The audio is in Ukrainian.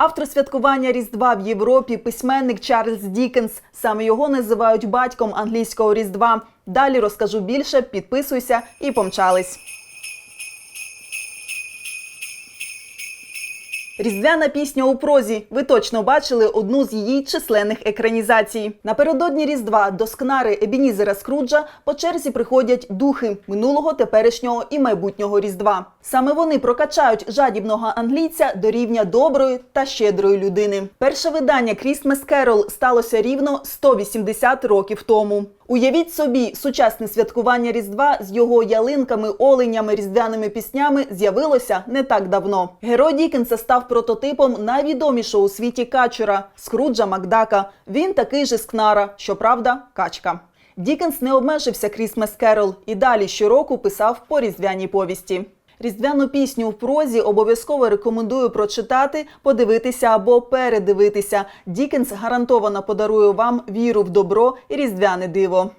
Автор святкування Різдва в Європі, письменник Чарльз Дікенс. Саме його називають батьком англійського Різдва. Далі розкажу більше. Підписуйся і помчались. Різдвяна пісня у прозі. Ви точно бачили одну з її численних екранізацій. Напередодні Різдва до скнари Ебінізера Скруджа по черзі приходять духи минулого, теперішнього і майбутнього Різдва. Саме вони прокачають жадібного англійця до рівня доброї та щедрої людини. Перше видання Christmas Carol сталося рівно 180 років тому. Уявіть собі, сучасне святкування Різдва з його ялинками, оленями, різдвяними піснями з'явилося не так давно. Герой Дікенса став прототипом найвідомішого у світі качура Скруджа Макдака. Він такий же скнара, щоправда, качка. Дікенс не обмежився Крісмес Керол і далі щороку писав по різдвяній повісті. Різдвяну пісню в прозі обов'язково рекомендую прочитати, подивитися або передивитися. Дікенс гарантовано подарує вам віру в добро і різдвяне диво.